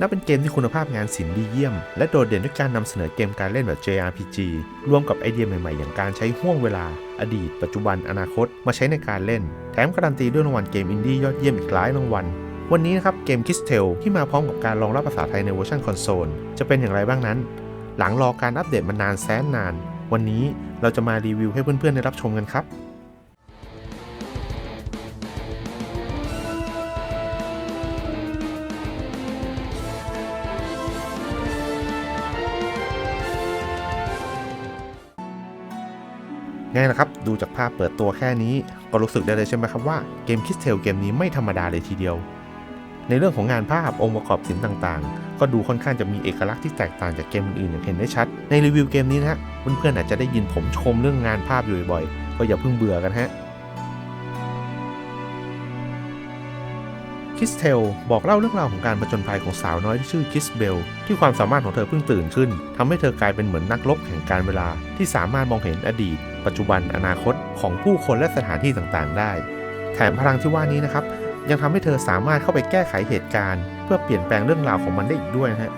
นับเป็นเกมที่คุณภาพงานศิลป์ดีเยี่ยม และโดดเด่นด้วยการนำเสนอเกมการเล่นแบบ JRPG รวมกับไอเดียใหม่ๆ อย่างการใช้ห่วงเวลา อดีต ปัจจุบัน อนาคต มาใช้ในการเล่น แถมการันตีด้วยรางวัลเกมอินดี้ยอดเยี่ยมอีกหลายรางวัลวันนี้นะครับเกม Kiss Tale ที่มาพร้อมกับการรองรับภาษาไทยในเวอร์ชันคอนโซลจะเป็นอย่างไรบ้างนั้น หลังรอการอัปเดตมานานแสนนาน วันนี้เราจะมารีวิวให้เพื่อนๆได้รับชมกันครับ ไงนะครับ ดูจากภาพเปิดตัวแค่นี้ ก็รู้สึกได้เลยใช่ไหมครับว่าเกมคิสเทลเกมนี้ไม่ธรรมดาเลยทีเดียว ในเรื่องของงานภาพองค์ประกอบศิลป์ต่างๆ ก็ดูค่อนข้างจะมีเอกลักษณ์ที่แตกต่างจากเกมอื่นๆอย่างเห็นได้ชัด ในรีวิวเกมนี้นะฮะเพื่อนๆอาจจะได้ยินผมชมเรื่องงานภาพอยู่บ่อยๆก็อย่าเพิ่งเบื่อกันฮะ คิสเทลบอกเล่าเรื่องราวของการผจญภัยของสาวน้อยที่ชื่อคิสเบล ที่ความสามารถของเธอเพิ่งตื่นขึ้นทำให้เธอกลายเป็นเหมือนนักรบแห่งการเวลา ที่สามารถมองเห็นอดีต ปัจจุบันอนาคตของผู้คนและสถานที่ต่างๆ ได้ แถมพลังที่ว่านี้นะครับ ยังทำให้เธอสามารถเข้าไปแก้ไขเหตุการณ์ เพื่อเปลี่ยนแปลงเรื่องราวของมันได้อีกด้วยนะฮะ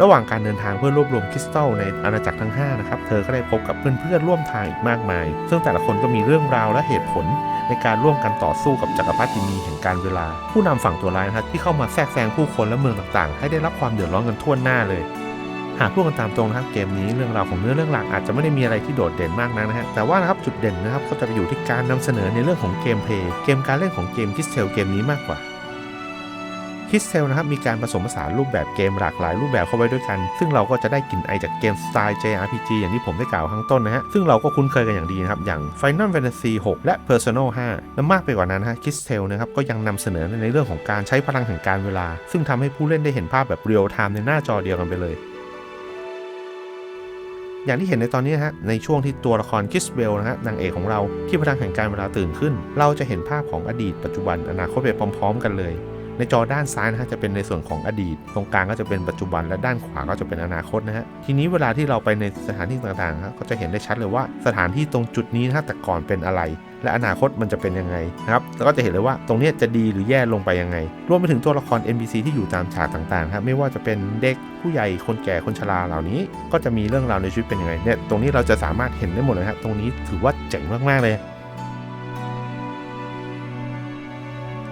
ระหว่างการเดินทางเพื่อรวบรวมคริสตัลในอาณาจักรทั้ง5นะครับ เธอก็ได้พบกับเพื่อนๆร่วมทางอีกมากมาย ซึ่งแต่ละคนก็มีเรื่องราวและเหตุผล ในการร่วมกันต่อสู้กับจักรพรรดินีแห่งการเวลา ผู้นำฝั่งตัวร้ายนะครับที่เข้ามาแทรกแซงผู้คนและเมืองต่างๆ ให้ได้รับความเดือดร้อนกันทั่วหน้าเลย หากพูดกันตามตรงนะครับเกมนี้เรื่องราวของเนื้อเรื่องหลักอาจจะไม่ได้มีอะไรที่โดดเด่นมากนักนะฮะแต่ว่านะครับจุดเด่นนะครับก็จะไปอยู่ที่การนำเสนอในเรื่องของเกมเพลย์เกมการเล่นของเกมคิสเทลเกมนี้มากกว่า คิสเทลนะครับมีการผสมผสานรูปแบบเกมหลากหลายรูปแบบเข้าไว้ด้วยกัน ซึ่งเราก็จะได้กลิ่นไอจากเกมสไตล์ JRPG อย่างที่ผมได้กล่าวข้างต้นนะฮะซึ่งเราก็คุ้นเคยกันอย่างดีนะครับอย่าง Final Fantasy 6 และ Persona 5 และมากไปกว่านั้นนะฮะคิสเทลนะครับก็ยังนำเสนอในเรื่องของการใช้พลังแห่งการเวลา ซึ่งทำให้ผู้เล่นได้เห็นภาพแบบเรียลไทม์ในหน้าจอเดียวกันไปเลยอย่างที่เห็นในตอนนี้นะฮะ ในช่วงที่ตัวละครคิสเบลนะฮะนางเอกของเราที่พลังแห่งการเวลาตื่นขึ้น เราจะเห็นภาพของอดีตปัจจุบันอนาคตไปพร้อม ๆ กันเลย ในจอด้านซ้ายนะฮะจะเป็นในส่วนของอดีต ตรงกลางก็จะเป็นปัจจุบันและด้านขวาก็จะเป็นอนาคตนะฮะทีนี้เวลาที่เราไปในสถานที่ต่างๆครับก็จะเห็นได้ชัดเลยว่าสถานที่ตรงจุดนี้นะฮะแต่ก่อนเป็นอะไร และอนาคตมันจะเป็นยังไงนะครับแล้วก็จะเห็นเลยว่าตรงนี้จะดีหรือแย่ลงไปยังไง รวมไปถึงตัวละคร NPC ที่อยู่ตามฉากต่างๆครับไม่ว่าจะเป็นเด็กผู้ใหญ่คนแก่คนชราเหล่านี้ ก็จะมีเรื่องราวในชีวิตเป็นยังไงเนี่ยตรงนี้เราจะสามารถเห็นได้หมดเลยครับตรงนี้ถือว่าเจ๋งมากๆเลย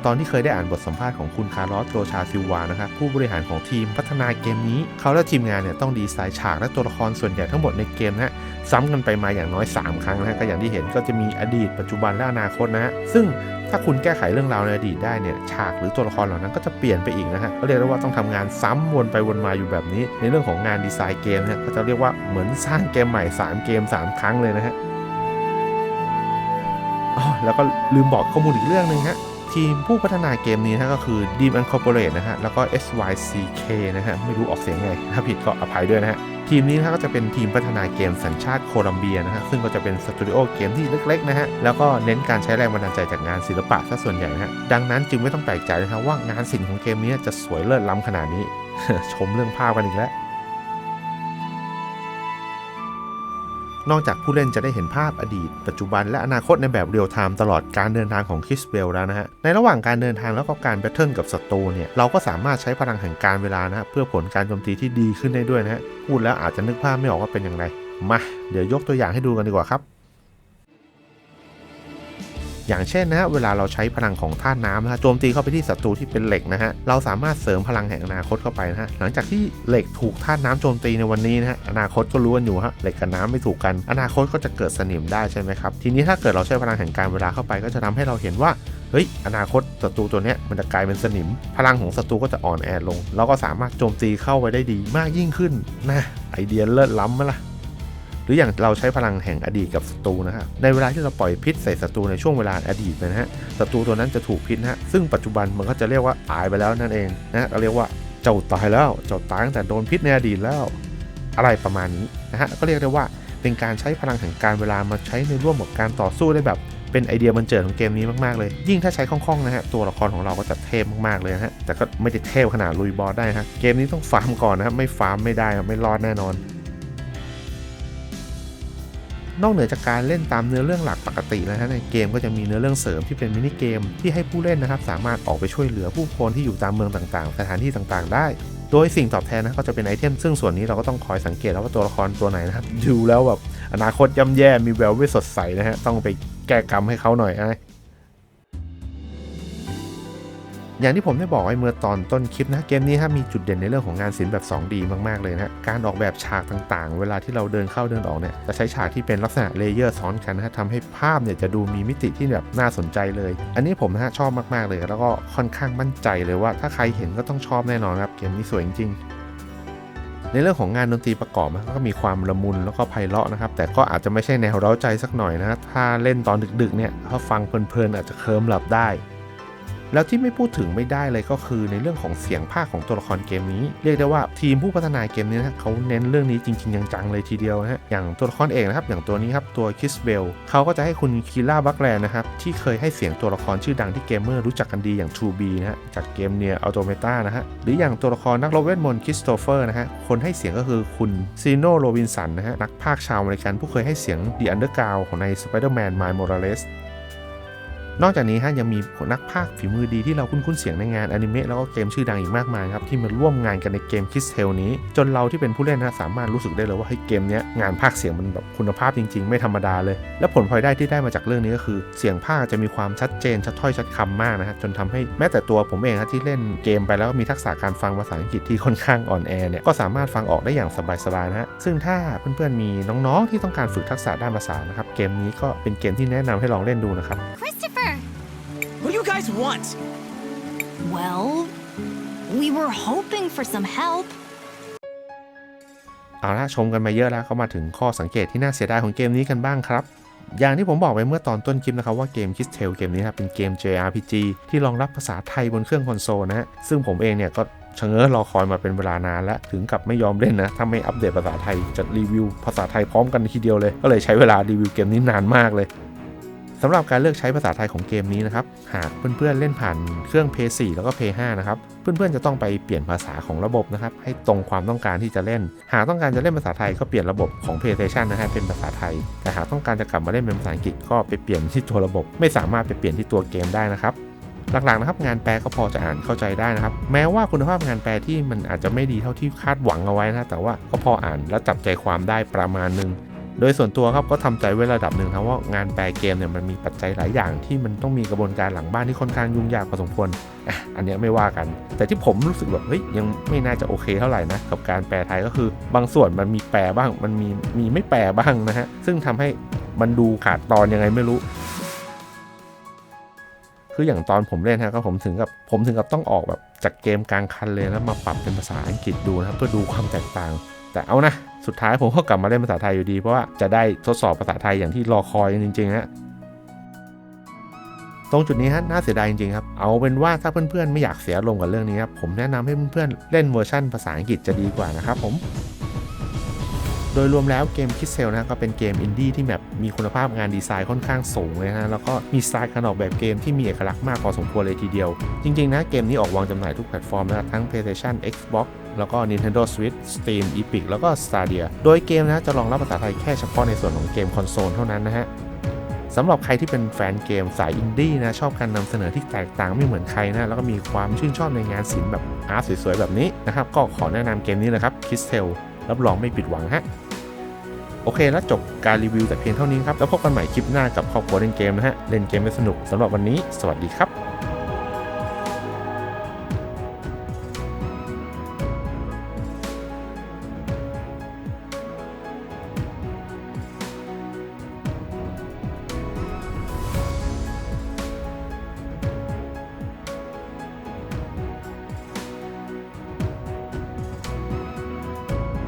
ตอนที่เคยได้อ่านบทสัมภาษณ์ของคุณคาร์ลอสโจชาซิลวานะครับผู้บริหารของทีมพัฒนาเกมนี้ เขาและทีมงานเนี่ยต้องดีไซน์ฉากและตัวละครส่วนใหญ่ทั้งหมดในเกมนะฮะซ้ำกันไปมาอย่างน้อย 3 ครั้งนะฮะก็อย่างที่เห็นก็จะมีอดีตปัจจุบันและอนาคตนะฮะซึ่งถ้าคุณแก้ไขเรื่องราวในอดีตได้เนี่ยฉากหรือตัวละครเหล่านั้นก็จะเปลี่ยนไปอีกนะฮะก็เรียกได้ว่าต้องทำงานซ้ำวนไปวนมาอยู่แบบนี้ ในเรื่องของงานดีไซน์เกมเนี่ยก็จะเรียกว่าเหมือนสร้างเกมใหม่สามเกมสามครั้งเลยนะฮะอ๋อแล้วก็ลืมบอกข้อมูลอีกเรื่องหนึ่งฮะ ทีมผู้พัฒนาเกมนี้นะก็คือ Deep Incorporate นะฮะ แล้วก็ SYCK นะฮะ ไม่รู้ออกเสียงไง ถ้าผิดก็อภัยด้วยนะฮะ ทีมนี้นะฮะก็จะเป็นทีมพัฒนาเกมสัญชาติโคลัมเบียนะฮะ ซึ่งก็จะเป็นสตูดิโอเกมที่เล็กๆนะฮะ แล้วก็เน้นการใช้แรงบันดาลใจจากงานศิลปะซะส่วนใหญ่นะฮะ ดังนั้นจึงไม่ต้องแปลกใจนะครับว่างานศิลป์ของเกมนี้จะสวยเลิศล้ำขนาดนี้ ชมเรื่องภาพกันอีกแล้ว นอกจากผู้เล่นจะได้เห็นภาพอดีต ปัจจุบันและอนาคตในแบบเรียลไทม์ตลอดการเดินทางของคิสเบลแล้วนะฮะ ในระหว่างการเดินทางแล้วก็การแบทเทิลกับศัตรูเนี่ย เราก็สามารถใช้พลังแห่งการเวลานะฮะเพื่อผลการโจมตีที่ดีขึ้นได้ด้วยนะฮะ พูดแล้วอาจจะนึกภาพไม่ออกว่าเป็นอย่างไร มา เดี๋ยวยกตัวอย่างให้ดูกันดีกว่าครับ อย่างเช่นนะฮะเวลาเราใช้พลังของธาตุน้ำนะฮะโจมตีเข้าไปที่ศัตรูที่เป็นเหล็กนะฮะเราสามารถเสริมพลังแห่งอนาคตเข้าไปนะฮะหลังจากที่เหล็กถูกธาตุน้ำโจมตีในวันนี้นะฮะอนาคตก็รู้กันอยู่ฮะเหล็กกับน้ำไม่ถูกกัน อนาคตก็จะเกิดสนิมได้ใช่ไหมครับทีนี้ถ้าเกิดเราใช้พลังแห่งการเวลาเข้าไป ก็จะทำให้เราเห็นว่าเฮ้ยอนาคตศัตรูตัวเนี้ยมันจะกลายเป็นสนิม พลังของศัตรูก็จะอ่อนแอลงเราก็สามารถโจมตีเข้าไปได้ดีมากยิ่งขึ้นนะไอเดียเลิศล้ำไหมล่ะ หรืออย่างเราใช้พลังแห่งอดีตกับศัตรูนะฮะในเวลาที่เราปล่อยพิษใส่ศัตรูในช่วงเวลาอดีตนะฮะศัตรูตัวนั้นจะถูกพิษนะฮะซึ่งปัจจุบันมันก็จะเรียกว่าตายไปแล้วนั่นเองนะเราเรียกว่าเจ้าตายแล้วเจ้าตายตั้งแต่โดนพิษในอดีตแล้ว อะไรประมาณนี้นะฮะก็เรียกได้ว่าเป็นการใช้พลังแห่งการเวลามาใช้ในร่วมกับการต่อสู้ได้แบบเป็นไอเดียบันเจิดของเกมนี้มาก ๆ เลย ยิ่งถ้าใช้คล่อง ๆ นะฮะ ตัวละครของเราก็จะเทพมาก ๆ เลยนะฮะ แต่ก็ไม่ได้เทพขนาดลุยบอสได้ฮะ เกมนี้ต้องฟาร์มก่อนนะครับ ไม่ฟาร์มไม่ได้ ไม่รอดแน่นอน นอกเหนือจากการเล่นตามเนื้อเรื่องหลักปกติแล้วนะในเกมก็จะมีเนื้อเรื่องเสริมที่เป็นมินิเกม ที่ให้ผู้เล่นนะครับสามารถออกไปช่วยเหลือผู้คนที่อยู่ตามเมืองต่างๆ สถานที่ต่างๆ ได้ โดยสิ่งตอบแทนนะก็จะเป็นไอเทม ซึ่งส่วนนี้เราก็ต้องคอยสังเกตแล้วว่าตัวละครตัวไหนนะครับดูแล้วแบบอนาคตย่ำแย่มีแววไม่สดใสนะฮะต้องไปแก้กรรมให้เขาหน่อยนะ อย่างที่ผมได้บอกไว้เมื่อตอนต้นคลิปนะเกมนี้ครับมีจุดเด่นในเรื่องของงานศิลป์แบบ 2D มากๆเลยนะการออกแบบฉากต่างๆ เวลาที่เราเดินเข้าเดินออกเนี่ยจะใช้ฉากที่เป็นลักษณะเลเยอร์ซ้อนกันนะทำให้ภาพเนี่ยจะดูมีมิติที่แบบน่าสนใจเลย อันนี้ผมนะฮะชอบมากๆเลย แล้วก็ค่อนข้างมั่นใจเลยว่าถ้าใครเห็นก็ต้องชอบแน่นอนครับเกมนี้สวยจริงในเรื่องของงานดนตรีประกอบนก็มีความละมุนแล้วก็ไพเราะนะครับ แต่ก็อาจจะไม่ใช่แนวเร้าใจสักหน่อยนะฮะถ้าเล่นตอนดึกๆเนี่ยถ้าฟังเพลินๆอาจจะเคลิ้มหลับได้ แล้วที่ไม่พูดถึงไม่ได้เลยก็คือในเรื่องของเสียงภาคของตัวละครเกมนี้ เรียกได้ว่าทีมผู้พัฒนาเกมนี้นะเขาเน้นเรื่องนี้จริง ๆ จังๆเลยทีเดียวนะฮะอย่างตัวละครเอกนะครับอย่างตัวนี้ครับตัวคิสเบลเขาก็จะให้คุณคีล่าบัคแลนนะครับที่เคยให้เสียงตัวละครชื่อดังที่เกมเมอร์รู้จักกันดีอย่าง True B นะฮะจากเกมเนียอัลโตเมตานะฮะหรืออย่างตัวละครนักรบเวทมนต์คริสโตเฟอร์นะฮะคนให้เสียงก็คือคุณซีโนโรบินสันนะฮะนักพากย์ชาวอเมริกันผู้เคยให้เสียง The Underground ของใน Spider-Man Miles Morales นอกจากนี้ฮะยังมีนักพากย์ฝีมือดีที่เราคุ้นๆเสียงในงานอนิเมะแล้วก็เกมชื่อดังอีกมากมายครับที่มาร่วมงานกันในเกมคิสเทลนี้ จนเราที่เป็นผู้เล่นนะสามารถรู้สึกได้เลยว่าเฮ้ยเกมนี้งานพากย์เสียงมันแบบคุณภาพจริง ๆ ไม่ธรรมดาเลย และผลพลอยได้ที่ได้มาจากเรื่องนี้ก็คือ เสียงพากย์จะมีความชัดเจนชัดถ้อยชัดคำมากนะฮะจนทำให้แม้แต่ตัวผมเองที่เล่นเกมไปแล้วมีทักษะการฟังภาษาอังกฤษที่ค่อนข้างอ่อนแอเนี่ยก็สามารถฟังออกได้อย่างสบายๆนะฮะซึ่งถ้าเพื่อนๆมีน้องๆที่ต้องการฝึกทักษะด้านภาษานะครับเกมนี้ก็เป็นเกมที่แนะนำให้ลองเล่นดูนะครับ guys want? Well, we were hoping for some help. เอาละชมกันมาเยอะแล้วก็มาถึงข้อสังเกตที่น่าเสียดายของเกมนี้กันบ้างครับ อย่างที่ผมบอกไปเมื่อตอนต้นคลิปนะครับว่าเกม Kiss Tale เกมนี้นะครับเป็นเกม JRPG ที่รองรับภาษาไทยบนเครื่องคอนโซลนะฮะซึ่งผมเองเนี่ยก็ชะเง้อรอคอยมาเป็นเวลานานแล้ว ถึงกับไม่ยอมเล่นนะ ถ้าไม่อัปเดตภาษาไทยจะรีวิวภาษาไทยพร้อมกันทีเดียวเลย ก็เลยใช้เวลารีวิวเกมนี้นานมากเลย สำหรับการเลือกใช้ภาษาไทยของเกมนี้นะครับ หากเพื่อนๆเล่นผ่านเครื่อง Play 4แล้วก็ Play 5นะครับ เพื่อนๆจะต้องไปเปลี่ยนภาษาของระบบนะครับ ให้ตรงความต้องการที่จะเล่น หากต้องการจะเล่นภาษาไทยก็เปลี่ยนระบบของ PlayStation นะฮะเป็นภาษาไทย แต่หากต้องการจะกลับมาเล่นเป็นภาษาอังกฤษก็ไปเปลี่ยนที่ตัวระบบ ไม่สามารถไปเปลี่ยนที่ตัวเกมได้นะครับหลักๆนะครับงานแปลก็พอจะอ่านเข้าใจได้นะครับ แม้ว่าคุณภาพงานแปลที่มันอาจจะไม่ดีเท่าที่คาดหวังเอาไว้นะแต่ว่าก็พออ่านและจับใจความได้ประมาณหนึง โดยส่วนตัวครับก็ทำใจไว้ระดับหนึ่งครับว่างานแปลเกมเนี่ยมันมีปัจจัยหลายอย่างที่มันต้องมีกระบวนการหลังบ้านที่ค่อนข้างยุ่งยากพอสมควรอะอันนี้ไม่ว่ากัน แต่ที่ผมรู้สึกแบบเฮ้ยยังไม่น่าจะโอเคเท่าไหร่นะกับการแปลไทยก็คือ บางส่วนมันมีแปลบ้าง มันมีมีไม่แปลบ้างนะฮะซึ่งทำให้มันดูขาดตอนยังไงไม่รู้คืออย่างตอนผมเล่นฮะก็ผมถึงกับผมถึงกับต้องออกแบบจากเกมกลางคันเลยแล้วมาปรับเป็นภาษาอังกฤษดูนะครับเพื่อดูความแตกต่าง แต่เอานะ สุดท้ายผมก็กลับมาเล่นภาษาไทยอยู่ดี เพราะว่าจะได้ทดสอบภาษาไทยอย่างที่รอคอยจริงๆฮะตรงจุดนี้ฮะน่าเสียดายจริงๆครับ เอาเป็นว่าถ้าเพื่อนๆไม่อยากเสียลงกับเรื่องนี้ครับผมแนะนำให้เพื่อนๆเล่นเวอร์ชันภาษาอังกฤษจะดีกว่านะครับผม โดยรวมแล้วเกมคิดเซลนะก็เป็นเกมอินดี้ที่แบบมีคุณภาพงานดีไซน์ค่อนข้างสูงเลยนะแล้วก็มีสไตล์การออกแบบเกมที่มีเอกลักษณ์มากพอสมควรเลยทีเดียว จริงๆนะเกมนี้ออกวางจำหน่ายทุกแพลตฟอร์มนะทั้ง PlayStation Xbox แล้วก็ Nintendo Switch Steam Epic แล้วก็ Stadia โดยเกมนะจะรองรับภาษาไทยแค่เฉพาะในส่วนของเกมคอนโซลเท่านั้นนะฮะสำหรับใครที่เป็นแฟนเกมสายอินดี้นะชอบการนำเสนอที่แตกต่างไม่เหมือนใครนะแล้วก็มีความชื่นชอบในงานศิลป์แบบอาร์ตสวยๆแบบนี้นะครับก็ขอแนะนำเกมนี้เลยครับ Kiss Tale รับรองไม่ผิดหวังฮะโอเคแล้วจบการรีวิวแต่เพียงเท่านี้ครับ แล้วพบกันใหม่คลิปหน้ากับครอบครัวเล่นเกมนะฮะ เล่นเกมให้สนุกสำหรับวันนี้ สวัสดีครับ